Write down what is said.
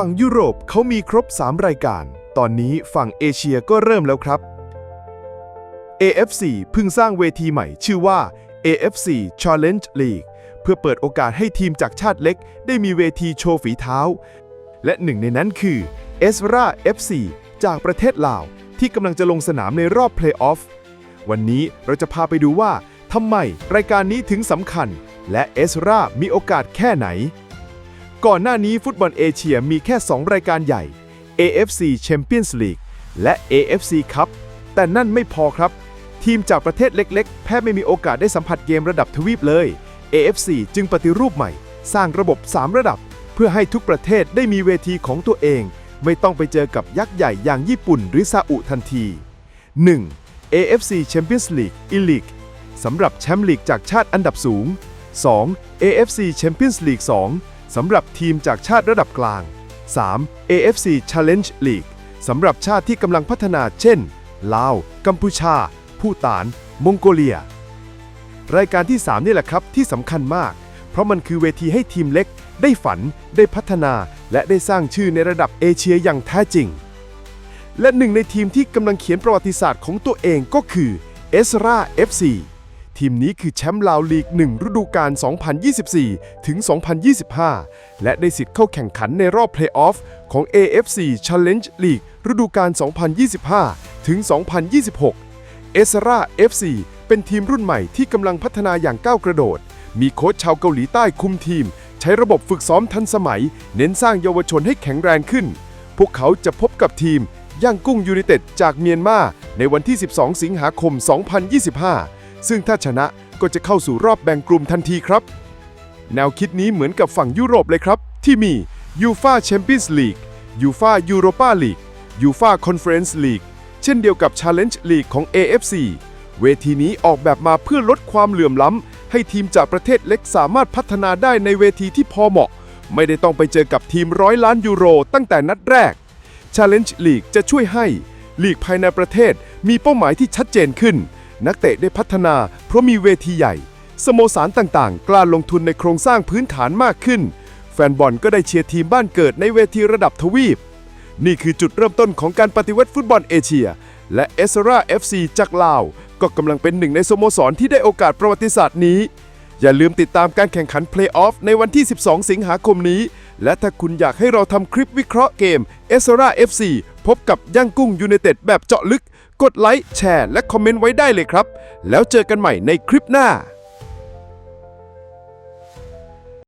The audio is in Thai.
ฝั่งยุโรปเขามีครบ 3 รายการ ตอนนี้ฝั่งเอเชียก็เริ่มแล้วครับ AFC เพิ่งสร้างเวทีใหม่ชื่อว่า AFC Challenge League เพื่อเปิดโอกาสให้ทีมจากชาติเล็ก ได้มีเวทีโชว์ฝีเท้า และหนึ่งในนั้นคือ e s r a FC จากประเทศลาว ที่กำลังจะลงสนามในรอบเพลย์ออฟ วันนี้เราจะพาไปดูว่าทำไมรายการนี้ถึงสำคัญ และเอสรามีโอกาสแค่ไหน ก่อนหน้านี้ฟุตบอลเอเชียมีแค่ 2 รายการใหญ่ AFC Champions League และ AFC Cup แต่นั่นไม่พอครับ ทีมจากประเทศเล็กๆ แทบไม่มีโอกาสได้สัมผัสเกมระดับทวีปเลย AFC จึงปฏิรูปใหม่ สร้างระบบ 3 ระดับ เพื่อให้ทุกประเทศได้มีเวทีของตัวเอง ไม่ต้องไปเจอกับยักษ์ใหญ่อย่างญี่ปุ่นหรือซาอุทันที 1. AFC Champions League E-League สำหรับแชมป์ลีกจากชาติอันดับสูง 2. AFC Champions League 2 สำหรับทีมจากชาติระดับกลาง 3. AFC Challenge League สำหรับชาติที่กำลังพัฒนาเช่น ลาว กัมพูชาภูตาน มองโกเลีย รายการที่ 3 นี่แหละครับที่สำคัญมาก เพราะมันคือเวทีให้ทีมเล็ก ได้ฝัน ได้พัฒนา และได้สร้างชื่อในระดับเอเชียอย่างแท้จริง และหนึ่งในทีมที่กำลังเขียนประวัติศาสตร์ของตัวเองก็คือเอสรา FC ทีมนี้คือแชมป์ลาวลีก 1 ฤดูกาล 2024 ถึง 2025 และได้สิทธิ์เข้าแข่งขันในรอบเพลย์ออฟของ AFC Challenge League ฤดูกาล 2025 ถึง 2026 เอสรา FC เป็นทีมรุ่นใหม่ที่กำลังพัฒนาอย่างก้าวกระโดด มีโค้ชชาวเกาหลีใต้คุมทีม ใช้ระบบฝึกซ้อมทันสมัย เน้นสร้างเยาวชนให้แข็งแรงขึ้น พวกเขาจะพบกับทีมย่างกุ้งยูไนเต็ดจากเมียนมาในวันที่ 12 สิงหาคม 2025 ซึ่งถ้าชนะก็จะเข้าสู่รอบแบ่งกลุ่มทันทีครับ แนวคิดนี้เหมือนกับฝั่งยุโรปเลยครับ ที่มียูฟาแชมเปี้ยนส์ลีกยูฟายูโรปาลีกยูฟาคอนเฟอเรนซ์ลีกเช่นเดียวกับ Challenge League ของ AFC เวทีนี้ออกแบบมาเพื่อลดความเหลื่อมล้ำ ให้ทีมจากประเทศเล็กสามารถพัฒนาได้ในเวทีที่พอเหมาะ ไม่ได้ต้องไปเจอกับทีมร้อยล้านยูโรตั้งแต่นัดแรก Challenge League จะช่วยให้ลีกภายในประเทศมีเป้าหมายที่ชัดเจนขึ้น นักเตะได้พัฒนาเพราะมีเวทีใหญ่ สโมสรต่างๆ กล้าลงทุนในโครงสร้างพื้นฐานมากขึ้น แฟนบอลก็ได้เชียร์ทีมบ้านเกิดในเวทีระดับทวีป นี่คือจุดเริ่มต้นของการปฏิวัติฟุตบอลเอเชีย และเอสรา FC จากลาว ก็กำลังเป็นหนึ่งในสโมสรที่ได้โอกาสประวัติศาสตร์นี้ อย่าลืมติดตามการแข่งขันเพลย์ออฟในวันที่ 12 สิงหาคมนี้ และถ้าคุณอยากให้เราทำคลิปวิเคราะห์เกมเอสรา FC พบกับย่างกุ้งยูไนเต็ดแบบเจาะลึก ดไลค์แชร์และคอมเมนต์ไว้ได้เลยครับ แล้วเจอกันใหม่ในคลิปหน้า